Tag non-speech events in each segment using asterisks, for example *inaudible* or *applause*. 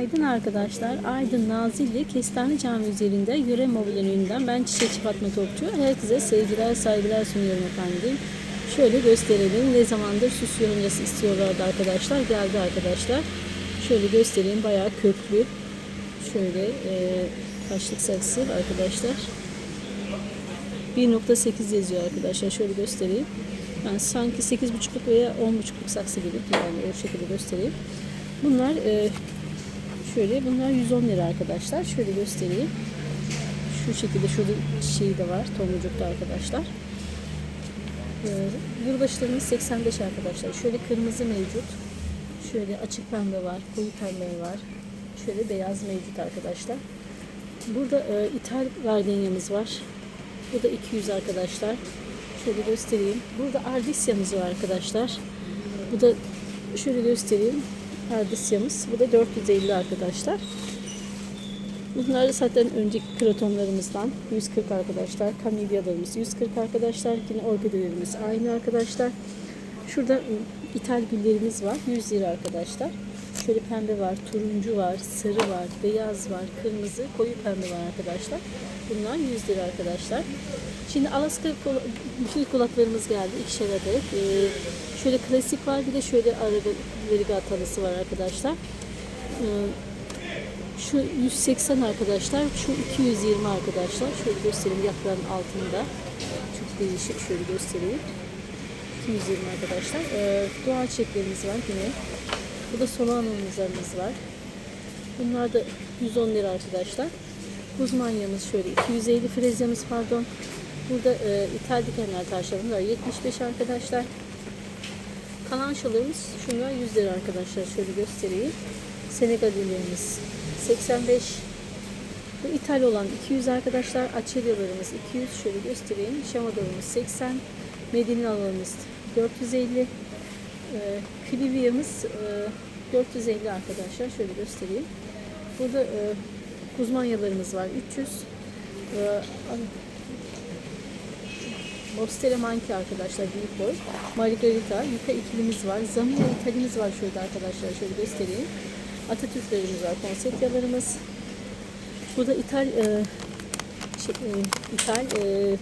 Günaydın arkadaşlar. Aydın Nazilli Kestane Cami üzerinde Yüre Mobil önünden ben Çiçekçi Fatma Topçu. Herkese sevgiler, saygılar sunuyorum efendim. Şöyle gösterelim. Ne zamandır süs yoruncası istiyorlardı arkadaşlar. Geldi arkadaşlar. Şöyle göstereyim. Bayağı köklü. Şöyle e, kaşlık saksı arkadaşlar. 1.8 yazıyor arkadaşlar. Şöyle göstereyim. Yani sanki 8.5'luk veya 10.5'luk saksı gibi yani o şekilde göstereyim. Bunlar e, şöyle bunlar 110 lira arkadaşlar. Şöyle göstereyim. Şu şekilde şurada çiçeği de var. Tomurcukta arkadaşlar. E, yılbaşlarımız 85 arkadaşlar. Şöyle kırmızı mevcut. Şöyle açık pembe var. Koyu pembe var. Şöyle beyaz mevcut arkadaşlar. Burada e, ithal gardenyamız var. Bu da 200 arkadaşlar. Şöyle göstereyim. Burada ardisyamız var arkadaşlar. Bu da şöyle göstereyim. Ardisyamız. Bu da 450 arkadaşlar. Bunlar da zaten önceki kratonlarımızdan 140 arkadaşlar. Kamilyalarımız 140 arkadaşlar. Yine orkidelerimiz aynı arkadaşlar. Şurada ithal güllerimiz var. 100 lira arkadaşlar. Şöyle pembe var, turuncu var, sarı var, beyaz var, kırmızı, koyu pembe var arkadaşlar. Bunlar 100 lira arkadaşlar. Şimdi Alaska gül kulaklarımız geldi. ikişer adet. Ee, şöyle klasik var bir de şöyle arigatalısı var arkadaşlar. Ee, şu 180 arkadaşlar, şu 220 arkadaşlar. Şöyle göstereyim yaprağın altında. Çok değişik şöyle göstereyim. 220 arkadaşlar. Ee, doğal çiçeklerimiz var yine. Bu da soğanımızlarımız var. Bunlar da 110 lira arkadaşlar. Kuzmanyamız şöyle 250 frezyamız pardon. Burada e, ithal dikenler taşlarımız var 75 arkadaşlar. Kalançalarımız şunlar 100 lira arkadaşlar. Şöyle göstereyim. Senegallilerimiz 85. Bu ithal olan 200 arkadaşlar. Açelyalarımız 200. Şöyle göstereyim. Şamadorumuz 80. Medinalarımız 450. E, Clivia'mız e, 450 arkadaşlar. Şöyle göstereyim. Burada e, kuzmanyalarımız var 300. E, Mostera Manki arkadaşlar büyük boy. Margarita, yuka ikilimiz var. Zamia italimiz var şurada arkadaşlar. Şöyle göstereyim. Atatürklerimiz var. Konseptyalarımız. Burada ithal e, şey, e, ithal e,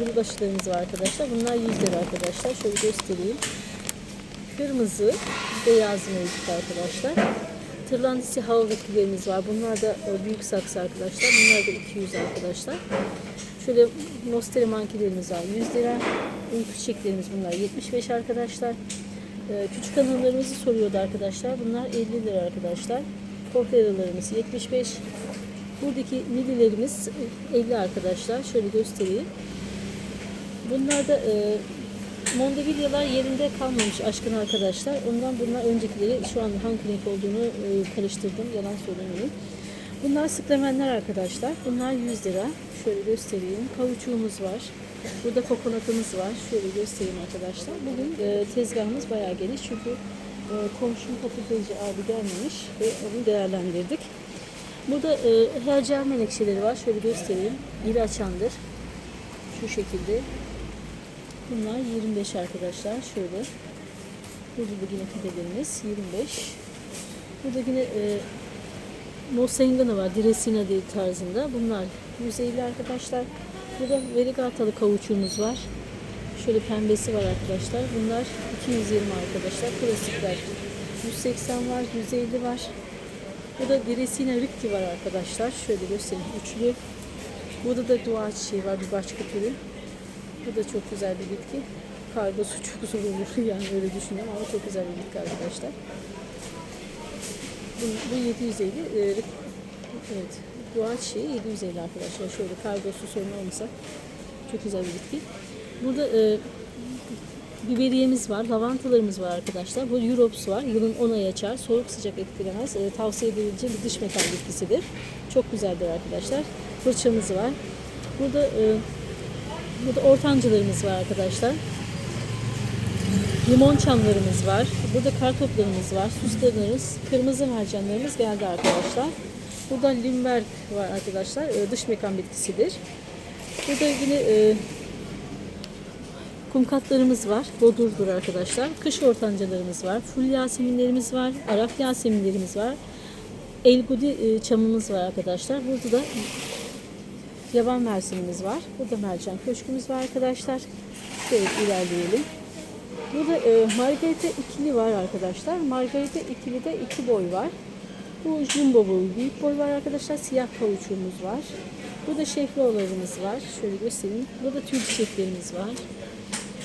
yılbaşılarımız var arkadaşlar. Bunlar 100 lira arkadaşlar. Şöyle göstereyim. Kırmızı, beyaz mevcut arkadaşlar. Tırlandisi hava bitkilerimiz var. Bunlar da e, büyük saksı arkadaşlar. Bunlar da 200 arkadaşlar. Şöyle Nosteri mankilerimiz var 100 lira. Uyku çiçeklerimiz bunlar 75 arkadaşlar. Ee, küçük hanımlarımızı soruyordu arkadaşlar. Bunlar 50 lira arkadaşlar. Portelalarımız 75. Buradaki millilerimiz 50 arkadaşlar. Şöyle göstereyim. Bunlar da e, Mondevilyalar yerinde kalmamış aşkın arkadaşlar. Ondan bunlar öncekileri şu an hangi renk olduğunu e, karıştırdım. Yalan söylemeyeyim. Bunlar sıklemenler arkadaşlar. Bunlar 100 lira. Şöyle göstereyim. Kavuçuğumuz var. Burada kokonatımız var. Şöyle göstereyim arkadaşlar. Bugün e, tezgahımız bayağı geniş. Çünkü e, komşum patatesci abi gelmemiş ve onu değerlendirdik. Burada e, hercel menekşeleri var. Şöyle göstereyim. İri açandır. Şu şekilde. Bunlar 25 arkadaşlar. Şöyle. Burada da yine fidelerimiz 25. Burada yine e, Mosengana var. Diresina diye tarzında. Bunlar 150 arkadaşlar. Burada verigatalı kavuçuğumuz var. Şöyle pembesi var arkadaşlar. Bunlar 220 arkadaşlar. Klasikler. 180 var, 150 var. Burada Diresina ricti var arkadaşlar. Şöyle göstereyim. Üçlü. Burada da dua çiçeği var bir başka türü. Bu da çok güzel bir bitki. Kargosu *laughs* çok zor olur yani öyle düşünüyorum ama çok güzel bir bitki arkadaşlar. Bu, bu 750. e, evet. Dua çiçeği 750 arkadaşlar. Şöyle kargosu sorun olmasa çok güzel bir bitki. Burada e, biberiyemiz var, lavantalarımız var arkadaşlar. Bu Europs var. Yılın 10 ay açar. Soğuk sıcak etkilemez. E, tavsiye edilebilecek bir dış mekan bitkisidir. Çok güzeldir arkadaşlar. Fırçamız var. Burada e, burada ortancılarımız var arkadaşlar. Limon çamlarımız var. Burada kartoplarımız var. Suslarımız, kırmızı mercanlarımız geldi arkadaşlar. Burada limberg var arkadaşlar. E, Dış mekan bitkisidir. Burada yine e, kumkatlarımız var. Bodurdur arkadaşlar. Kış ortancalarımız var. Full yaseminlerimiz var. Arap yaseminlerimiz var. Elgudi e, çamımız var arkadaşlar. Burada da yaban mersinimiz var. Burada mercan köşkümüz var arkadaşlar. Şöyle ilerleyelim. Burada e, margarita ikili var arkadaşlar. Margarita ikili de iki boy var. Bu jumbo boy, büyük boy var arkadaşlar. Siyah kavuçuğumuz var. Burada şefrolarımız var. Şöyle göstereyim. Burada tül çiçeklerimiz var.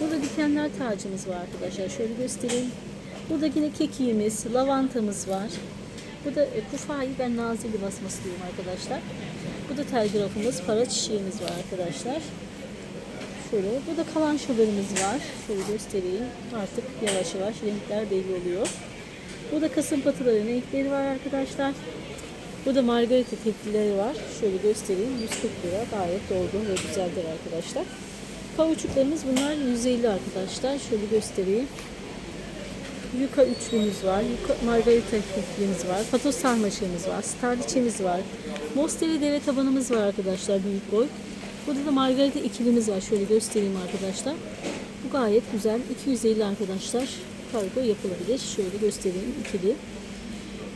Burada dikenler tacımız var arkadaşlar. Şöyle göstereyim. Burada yine kekiğimiz, lavantamız var. Burada e, kufayı ben nazilli basması diyorum arkadaşlar. Burada telgrafımız, para çiçeğimiz var arkadaşlar. Şöyle, burada kalan şularımız var. Şöyle göstereyim. Artık yavaş yavaş renkler belli oluyor. Burada kasım patıların renkleri var arkadaşlar. Burada margarita teklileri var. Şöyle göstereyim. 140 lira. Gayet dolgun ve güzeldir arkadaşlar. Kauçuklarımız bunlar 150 arkadaşlar. Şöyle göstereyim. Yuka üçlümüz var. Yuka margarita keklimiz var. Patos sarmaşığımız var. Starliçemiz var. Mosteli deve tabanımız var arkadaşlar büyük boy. Burada da margarita ikilimiz var. Şöyle göstereyim arkadaşlar. Bu gayet güzel. 250 arkadaşlar. Kargo yapılabilir. Şöyle göstereyim ikili.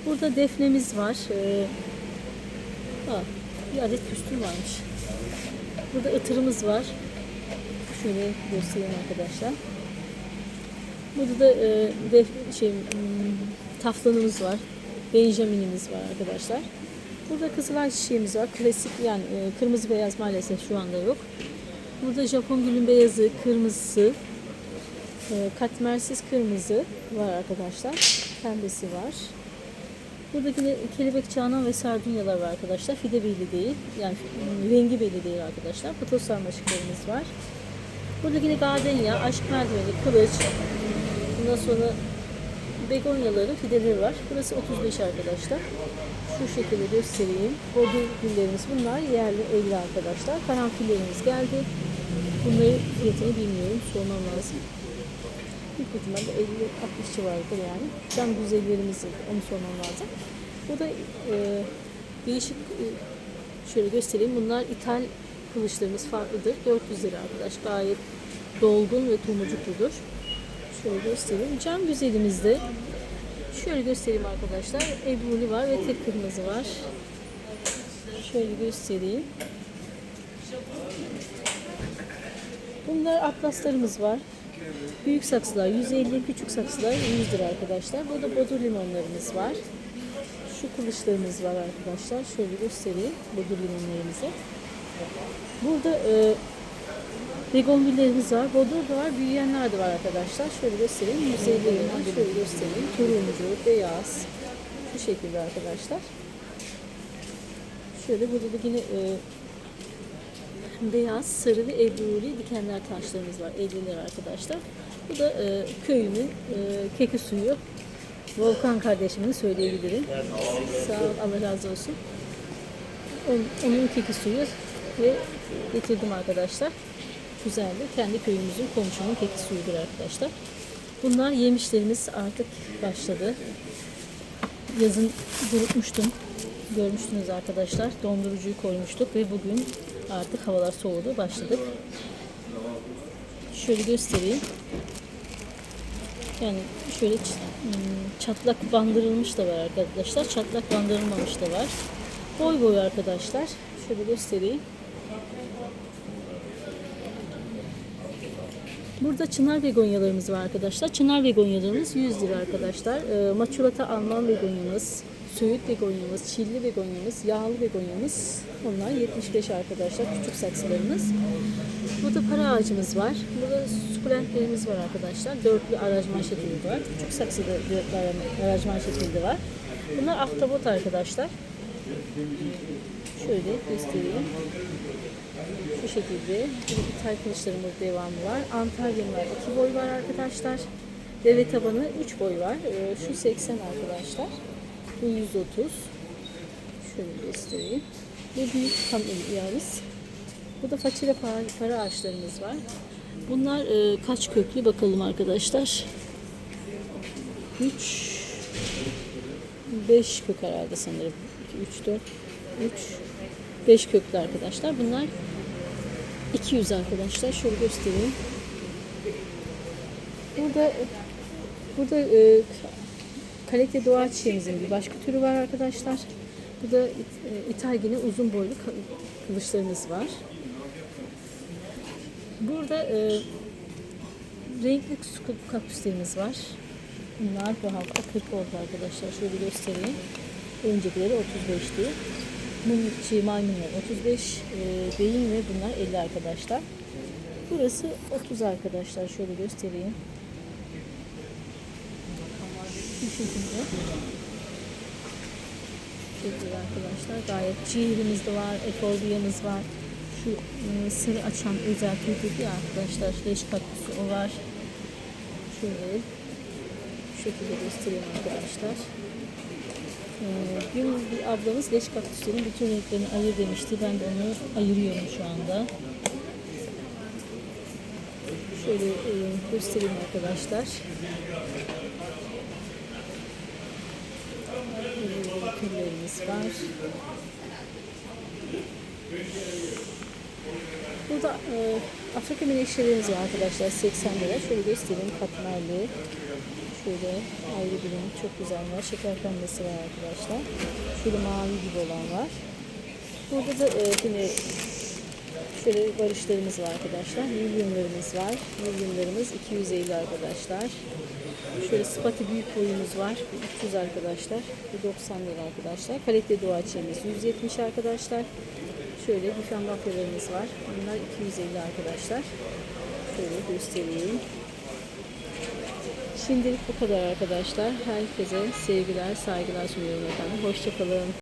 Burada defnemiz var. Ee, ha, bir adet küstüm varmış. Burada ıtırımız var. Şöyle göstereyim arkadaşlar. Burada da e, def, şey, hmm, taflanımız var. Benjaminimiz var arkadaşlar. Burada kızılay çiçeğimiz var. Klasik yani e, kırmızı beyaz maalesef şu anda yok. Burada Japon gülün beyazı, kırmızısı, e, katmersiz kırmızı var arkadaşlar. Pembesi var. Burada yine kelebek çanan ve sardunyalar var arkadaşlar. Fide belli değil. Yani mm, rengi belli değil arkadaşlar. Patos sarmaşıklarımız var. Burada yine gardenya, aşk merdiveni, kılıç. Bundan sonra begonyaların fideleri var. Burası 35 arkadaşlar. Şu şekilde göstereyim. Bodur güllerimiz bunlar. Yerli 50 arkadaşlar. Karanfillerimiz geldi. Bunların fiyatını bilmiyorum. Sormam lazım. Büyük ihtimalle 50-60 civarıdır yani. Cam güzellerimiz onu sormam lazım. Burada e, değişik e, şöyle göstereyim. Bunlar ithal kılıçlarımız farklıdır. 400 lira arkadaş. Gayet dolgun ve tomurcukludur. Şöyle göstereyim. Cam güzelimizde şöyle göstereyim arkadaşlar. Ebruli var ve tek kırmızı var. Şöyle göstereyim. Bunlar atlaslarımız var. Büyük saksılar 150, küçük saksılar 100 lira arkadaşlar. Burada bodur limonlarımız var. Şu kılıçlarımız var arkadaşlar. Şöyle göstereyim bodur limonlarımızı. Burada e, begonvillerimiz var. Bodur da var, büyüyenler de var arkadaşlar. Şöyle göstereyim. 150 limon şöyle göstereyim. Turuncu, beyaz. Şu şekilde arkadaşlar. Şöyle burada da yine e, beyaz, sarı ve ebruli dikenler taşlarımız var. 50 lira arkadaşlar. Bu da e, köyümün e, keki suyu. Volkan kardeşimin söyleyebilirim. Sağ ol, Allah razı olsun. Onun, onun keki suyu ve getirdim arkadaşlar. Güzeldi. Kendi köyümüzün komşunun keki suyudur arkadaşlar. Bunlar yemişlerimiz artık başladı. Yazın kurutmuştum. Görmüştünüz arkadaşlar. Dondurucuyu koymuştuk ve bugün artık havalar soğudu. Başladık. Şöyle göstereyim. Yani şöyle hmm, çatlak bandırılmış da var arkadaşlar. Çatlak bandırılmamış da var. Boy boy arkadaşlar. Şöyle göstereyim. Burada çınar begonyalarımız var arkadaşlar. Çınar begonyalarımız 100 lira arkadaşlar. E, maçulata Alman begonyamız, söğüt begonyamız, çilli begonyamız, yağlı begonyamız. Onlar 75 arkadaşlar. Küçük saksılarımız. Burada para ağacımız var. Burada sukulentlerimiz var arkadaşlar. Dörtlü aranjman şekilde var. Küçük saksıda dörtlü ara- aranjman şekilde var. Bunlar ahtapot arkadaşlar. Şöyle göstereyim. Şu şekilde. İthal kılıçlarımız devamı var. Antalya'nın var. 2 boy var arkadaşlar. Deve tabanı 3 boy var. Ee, Şu 80 arkadaşlar. Bu 130. Şöyle göstereyim. Ve büyük kameliyamız. Bu da façire para, para ağaçlarımız var. Bunlar e, kaç köklü bakalım arkadaşlar. 3 5 kök herhalde sanırım. 2 3 4 3 5 köklü arkadaşlar. Bunlar 200 arkadaşlar. Şöyle göstereyim. Burada burada e, Kalite doğa çiçeğimizin bir başka türü var arkadaşlar. Bu da it- e, İtalgine uzun boylu kılıçlarımız var. Burada e, renkli su kaktüslerimiz var. Bunlar bu hafta 40 oldu arkadaşlar. Şöyle göstereyim. Öncekileri 35'ti. Mum şey, maymunlar 35, e, beyin ve bunlar 50 arkadaşlar. Burası 30 arkadaşlar. Şöyle göstereyim. Bu şekilde. Şekilde arkadaşlar. Gayet ciğerimiz de var. Eforbiyamız var. Şu e, sarı açan özel dedi ya arkadaşlar. Leş kaktüsü o var. Şöyle bu şekilde göstereyim arkadaşlar. Ee, dün bir ablamız leş kaktüslerin bütün renklerini ayır demişti. Ben de onu ayırıyorum şu anda. Şöyle e, göstereyim arkadaşlar. Böyle türlerimiz var. Burada e, Afrika menekşelerimiz var arkadaşlar 80 lira. Şöyle göstereyim katmerli. Şöyle ayrı bir çok güzel var. Şeker pembesi var arkadaşlar. Şöyle mavi gibi olan var. Burada da e, yine şöyle barışlarımız var arkadaşlar. Milyonlarımız var. Milyonlarımız 250 arkadaşlar. Şöyle spati büyük boyumuz var. Bu 300 arkadaşlar. Bu 90 lira arkadaşlar. Kalite doğa çiğimiz 170 arkadaşlar. Şöyle difen bafyalarımız var. Bunlar 250 arkadaşlar. Şöyle göstereyim. Şimdilik bu kadar arkadaşlar. Herkese sevgiler, saygılar sunuyorum efendim. Hoşçakalın.